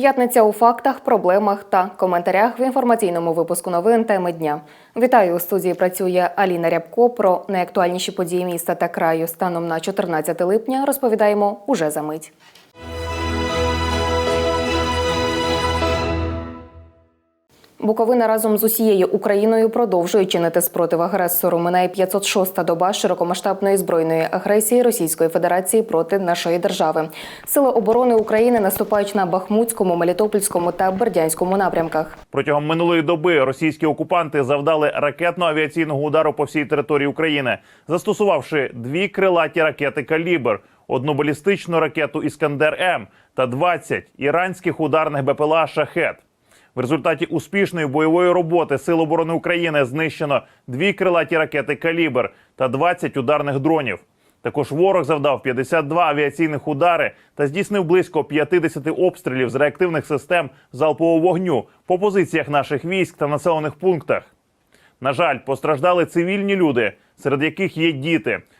П'ятниця у фактах, проблемах та коментарях в інформаційному випуску новин теми дня. Вітаю у студії. Працює Аліна Рябко. Про найактуальніші події міста та краю станом на 14 липня розповідаємо уже за мить. Буковина разом з усією Україною продовжує чинити спротив агресору. Минає 506-та доба широкомасштабної збройної агресії Російської Федерації проти нашої держави. Сили оборони України наступають на Бахмутському, Мелітопольському та Бердянському напрямках. Протягом минулої доби російські окупанти завдали ракетно-авіаційного удару по всій території України, застосувавши дві крилаті ракети «Калібр», одну балістичну ракету Іскандер М та 20 іранських ударних БПЛА Шахет. В результаті успішної бойової роботи Сил оборони України знищено дві крилаті ракети «Калібр» та 20 ударних дронів. Також ворог завдав 52 авіаційних удари та здійснив близько 50 обстрілів з реактивних систем залпового вогню по позиціях наших військ та населених пунктах. На жаль, постраждали цивільні люди, серед яких є діти.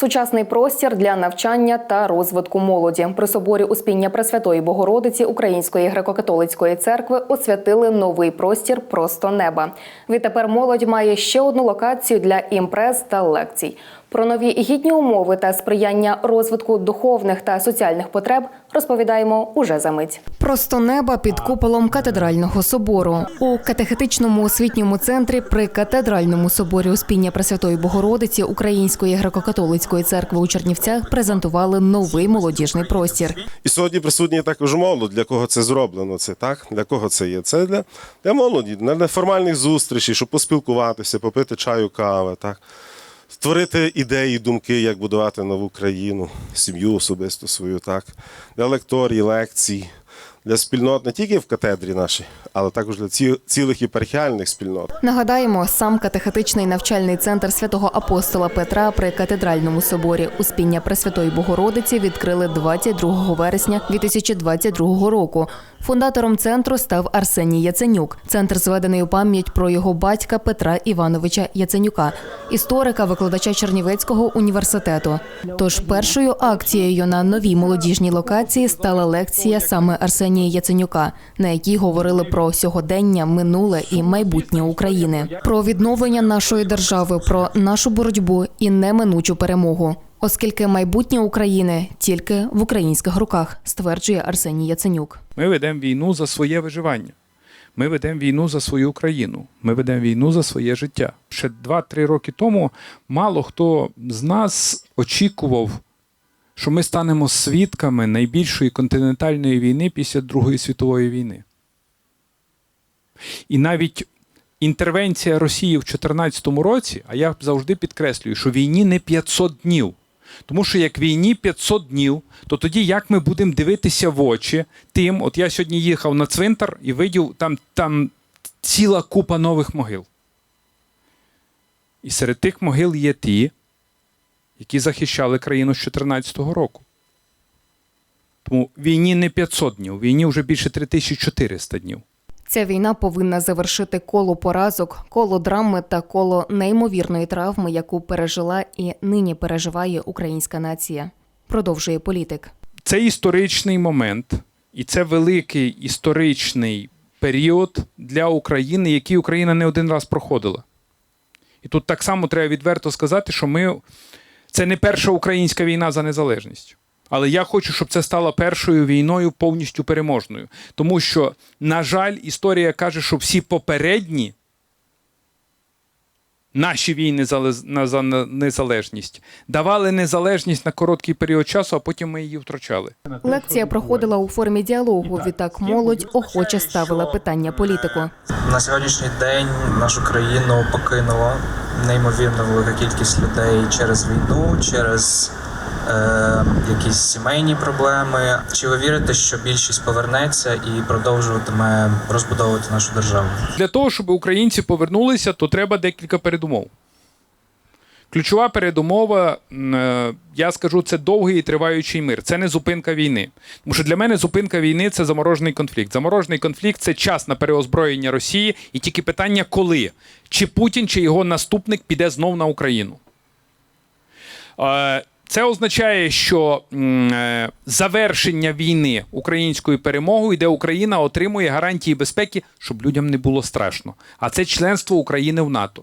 Сучасний простір для навчання та розвитку молоді при соборі Успіння Пресвятої Богородиці Української греко-католицької церкви освятили новий простір просто неба. Відтепер молодь має ще одну локацію для імпрез та лекцій. Про нові гідні умови та сприяння розвитку духовних та соціальних потреб розповідаємо уже за мить. Просто неба під куполом катедрального собору у катехетичному освітньому центрі при катедральному соборі Успіння Пресвятої Богородиці Української греко-католицької церкви у Чернівцях презентували новий молодіжний простір. І сьогодні присутні також молодь, для кого це зроблено. Це так? Для кого це є? Це для, для молоді, для неформальних зустрічей, щоб поспілкуватися, попити чаю, кави, так? Створити ідеї, думки, як будувати нову країну, сім'ю особисто свою, так? Для лекторій, лекцій, для спільнот не тільки в катедрі нашій, але також для цілих єпархіальних спільнот. Нагадаємо, сам катехетичний навчальний центр святого апостола Петра при катедральному соборі Успіння Пресвятої Богородиці відкрили 22 вересня 2022 року. Фундатором центру став Арсеній Яценюк. Центр зведений у пам'ять про його батька Петра Івановича Яценюка, історика, викладача Чернівецького університету. Тож першою акцією на новій молодіжній локації стала лекція саме Арсенія Яценюка, на якій говорили про сьогодення, минуле і майбутнє України, про відновлення нашої держави, про нашу боротьбу і неминучу перемогу. Оскільки майбутнє України тільки в українських руках, стверджує Арсеній Яценюк. Ми ведемо війну за своє виживання. Ми ведемо війну за свою країну. Ми ведемо війну за своє життя. Ще 2-3 роки тому мало хто з нас очікував, що ми станемо свідками найбільшої континентальної війни після Другої світової війни. І навіть інтервенція Росії в 2014 році, а я завжди підкреслюю, що війні не 500 днів. Тому що як війні 500 днів, то тоді як ми будемо дивитися в очі тим, от я сьогодні їхав на цвинтар і видів там, там ціла купа нових могил. І серед тих могил є ті, які захищали країну з 2014 року. Тому війні не 500 днів, війні вже більше 3400 днів. Ця війна повинна завершити коло поразок, коло драми та коло неймовірної травми, яку пережила і нині переживає українська нація. Продовжує політик. Це історичний момент, і це великий історичний період для України, який Україна не один раз проходила. І тут так само треба відверто сказати, що ми це не перша українська війна за незалежність. Але я хочу, щоб це стало першою війною повністю переможною. Тому що, на жаль, історія каже, що всі попередні наші війни за за незалежність давали незалежність на короткий період часу, а потім ми її втрачали. Лекція проходила у формі діалогу. Відтак молодь охоче ставила питання політику. На сьогоднішній день нашу країну покинула неймовірно велика кількість людей через війну, через е, якісь сімейні проблеми. Чи ви вірите, що більшість повернеться і продовжуватиме розбудовувати нашу державу? Для того, щоб українці повернулися, то треба декілька передумов. Ключова передумова, е, я скажу, це довгий і триваючий мир. Це не зупинка війни. Тому що для мене зупинка війни це заморожений конфлікт. Заморожений конфлікт це час на переозброєння Росії, і тільки питання, коли чи Путін, чи його наступник піде знов на Україну. Це означає, що е, завершення війни українською перемогою, де Україна отримує гарантії безпеки, щоб людям не було страшно. А це членство України в НАТО.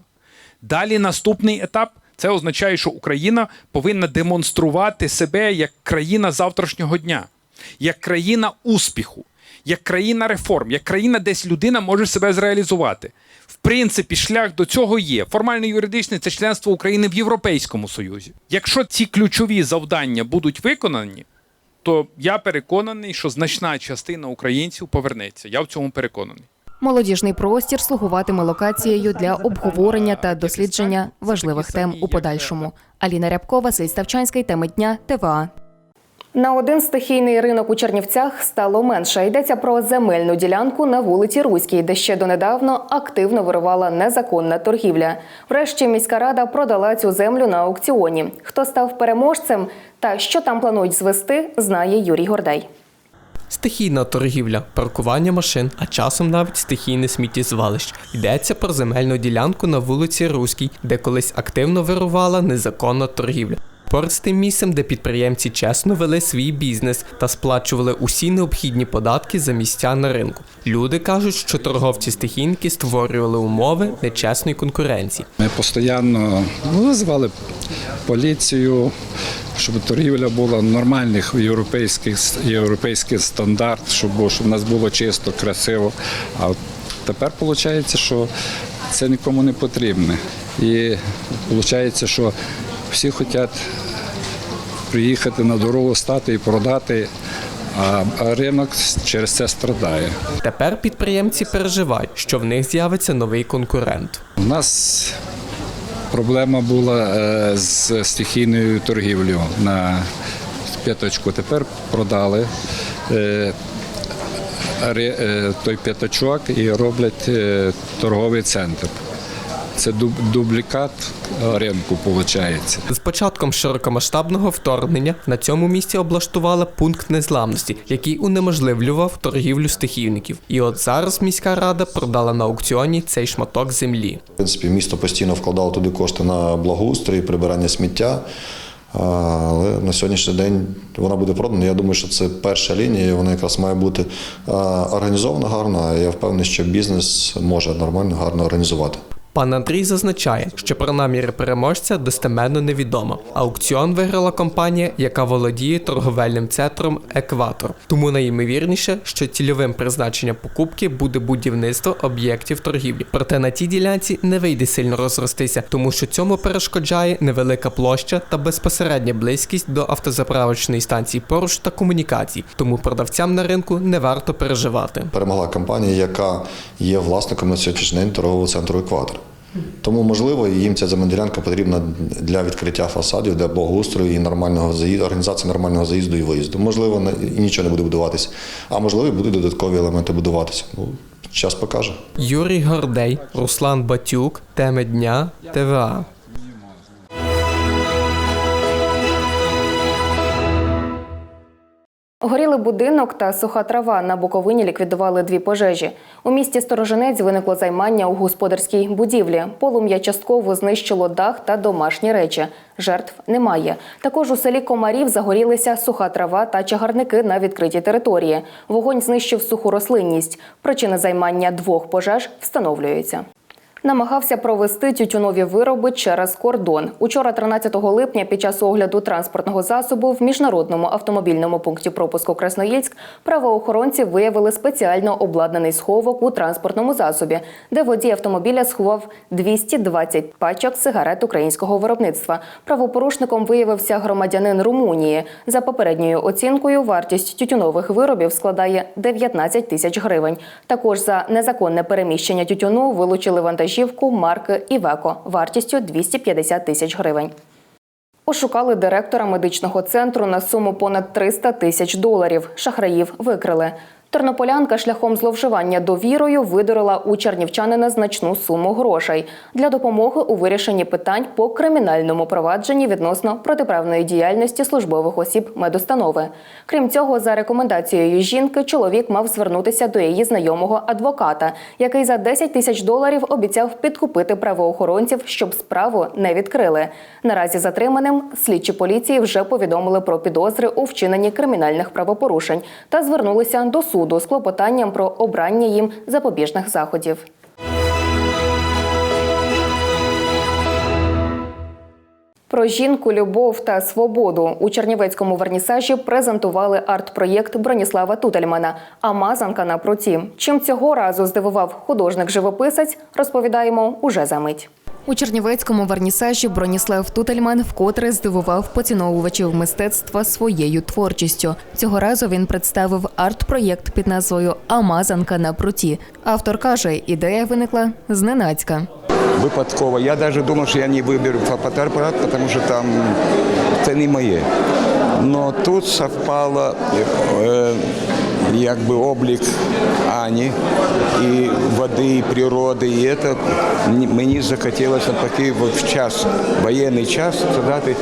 Далі наступний етап це означає, що Україна повинна демонструвати себе як країна завтрашнього дня, як країна успіху, як країна реформ, як країна, десь людина може себе зреалізувати. В принципі, шлях до цього є. Формально юридичний це членство України в Європейському Союзі. Якщо ці ключові завдання будуть виконані, то я переконаний, що значна частина українців повернеться. Я в цьому переконаний. Молодіжний простір слугуватиме локацією для обговорення та дослідження важливих тем у подальшому. Аліна Рябкова, Василь Ставчанський, теми дня ТВА. На один стихійний ринок у Чернівцях стало менше. Йдеться про земельну ділянку на вулиці Руській, де ще донедавно активно вирувала незаконна торгівля. Врешті міська рада продала цю землю на аукціоні. Хто став переможцем та що там планують звести, знає Юрій Гордай. Стихійна торгівля, паркування машин, а часом навіть стихійне сміттєзвалище. Йдеться про земельну ділянку на вулиці Руській, де колись активно вирувала незаконна торгівля. Поряд з тим місцем, де підприємці чесно вели свій бізнес та сплачували усі необхідні податки за місця на ринку. Люди кажуть, що торговці стихійники створювали умови нечесної конкуренції. Ми постійно ну, визивали поліцію, щоб торгівля була нормальних європейських європейських стандарт, щоб, щоб у нас було чисто, красиво. А тепер виходить, що це нікому не потрібно. І виходить, що всі хочуть приїхати на дорогу, стати і продати, а, ринок через це страдає. Тепер підприємці переживають, що в них з'явиться новий конкурент. У нас проблема була е, з стихійною торгівлею на п'яточку. Тепер продали е, е, той п'ятачок і роблять торговий центр. Це дуб- дублікат ринку, виходить. З початком широкомасштабного вторгнення на цьому місці облаштували пункт незламності, який унеможливлював торгівлю стихійників. І от зараз міська рада продала на аукціоні цей шматок землі. В принципі, місто постійно вкладало туди кошти на благоустрій, прибирання сміття. Але на сьогоднішній день вона буде продана. Я думаю, що це перша лінія, вона якраз має бути організована гарно. Я впевнений, що бізнес може нормально, гарно організувати. Пан Андрій зазначає, що про наміри переможця достеменно невідомо. Аукціон виграла компанія, яка володіє торговельним центром Екватор. Тому найімовірніше, що цільовим призначенням покупки буде будівництво об'єктів торгівлі. Проте на тій ділянці не вийде сильно розростися, тому що цьому перешкоджає невелика площа та безпосередня близькість до автозаправочної станції поруч та комунікацій. Тому продавцям на ринку не варто переживати. Перемогла компанія, яка є власником на торгового центру Екватор. Тому, можливо, їм ця земельна потрібна для відкриття фасадів, для благоустрою і нормального заїзду, організації нормального заїзду і виїзду. Можливо, і нічого не буде будуватися. А можливо, будуть додаткові елементи будуватися. Ну, час покаже. Юрій Гордей, Руслан Батюк, теми дня ТВА. Горіли будинок та суха трава. На Буковині ліквідували дві пожежі. У місті Сторожинець виникло займання у господарській будівлі. Полум'я частково знищило дах та домашні речі. Жертв немає. Також у селі Комарів загорілися суха трава та чагарники на відкритій території. Вогонь знищив суху рослинність. Причини займання двох пожеж встановлюються. Намагався провести тютюнові вироби через кордон. Учора, 13 липня, під час огляду транспортного засобу в міжнародному автомобільному пункті пропуску Красноїльськ правоохоронці виявили спеціально обладнаний сховок у транспортному засобі, де водій автомобіля сховав 220 пачок сигарет українського виробництва. Правопорушником виявився громадянин Румунії. За попередньою оцінкою, вартість тютюнових виробів складає 19 тисяч гривень. Також за незаконне переміщення тютюну вилучили вантажівку марки Івеко вартістю 250 тисяч гривень. Ошукали директора медичного центру на суму понад 300 тисяч доларів. Шахраїв викрили. Тернополянка шляхом зловживання довірою видурила у чернівчанина значну суму грошей для допомоги у вирішенні питань по кримінальному провадженні відносно протиправної діяльності службових осіб медустанови. Крім цього, за рекомендацією жінки, чоловік мав звернутися до її знайомого адвоката, який за 10 тисяч доларів обіцяв підкупити правоохоронців, щоб справу не відкрили. Наразі затриманим слідчі поліції вже повідомили про підозри у вчиненні кримінальних правопорушень та звернулися до суду з клопотанням про обрання їм запобіжних заходів. Про жінку, любов та свободу у Чернівецькому вернісажі презентували арт-проєкт Броніслава Тутельмана Амазанка на пруті. Чим цього разу здивував художник-живописець, розповідаємо уже за мить. У Чернівецькому вернісажі Броніслав Тутельман вкотре здивував поціновувачів мистецтва своєю творчістю. Цього разу він представив арт-проєкт під назвою Амазанка на пруті. Автор каже, ідея виникла зненацька. випадково. Я навіть думав, що я не виберу фотоапарат, тому що там це не моє. Но тут совпало е, якби облік Ані і води, і природи. І це мені захотілося такий от в час, воєнний час, задати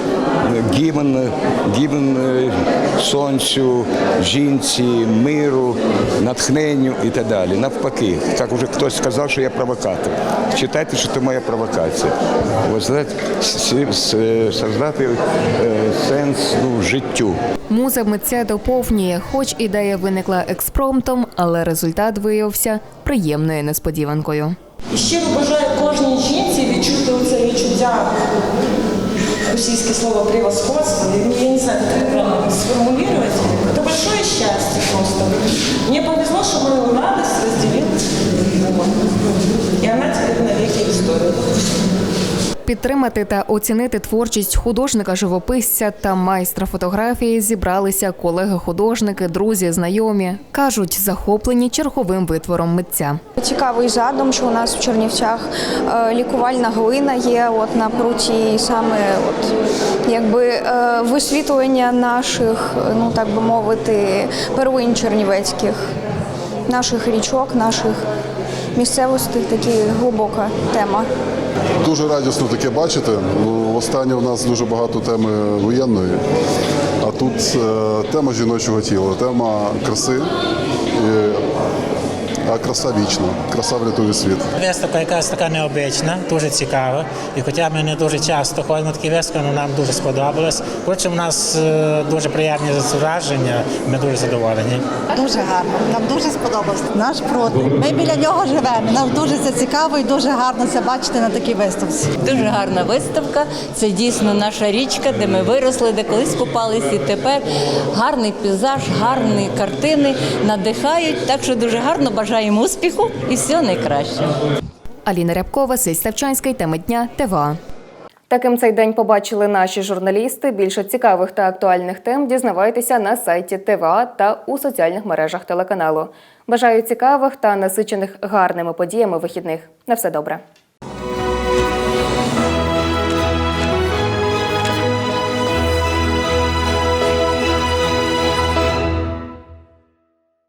гімн, гімн е, сонцю, жінці, миру, натхненню і так далі. Навпаки, як вже хтось сказав, що я провокатор. Читайте, що це моя провокація. Ось знаєте, с- с- создати е, сенс ну, життю. Муза митця доповнює, хоч ідея виникла експромтом, але результат виявився приємною несподіванкою. І щиро бажаю кожній жінці відчути оце відчуття російське слово превосходство. Я не знаю, как правильно сформулировать. Это большое счастье просто. Мне повезло, что мы его радость разделили. Вот. История. Підтримати та оцінити творчість художника-живописця та майстра фотографії зібралися колеги-художники, друзі, знайомі. кажуть, захоплені черговим витвором митця. Цікавий задум, що у нас в Чернівцях е, лікувальна глина є от на пруті, саме от якби е, висвітлення наших, ну так би мовити, первин чернівецьких, наших річок, наших місцевостей, така глибока тема. Дуже радісно таке бачити. Ну, Останнє у нас дуже багато теми воєнної, а тут е, тема жіночого тіла, тема краси, е, а краса вічна, краса врятує світ. Виставка якась така необична, дуже цікава. І хоча ми не дуже часто ходимо на такі виставки, але нам дуже сподобалось. Коротше, у нас е, дуже приємні враження, ми дуже задоволені. Дуже гарно, нам дуже сподобався наш пруд. Ми біля нього живемо. Нам дуже це цікаво і дуже гарно це бачити на такій виставці. Дуже гарна виставка. Це дійсно наша річка, де ми виросли, де колись купалися. І тепер гарний пейзаж, гарні картини надихають. Так що дуже гарно бажаємо успіху і всього найкращого. Аліна Рябкова, Василь Ставчанський, теми дня, ТВА. Таким цей день побачили наші журналісти. Більше цікавих та актуальних тем дізнавайтеся на сайті ТВА та у соціальних мережах телеканалу. Бажаю цікавих та насичених гарними подіями вихідних. На все добре.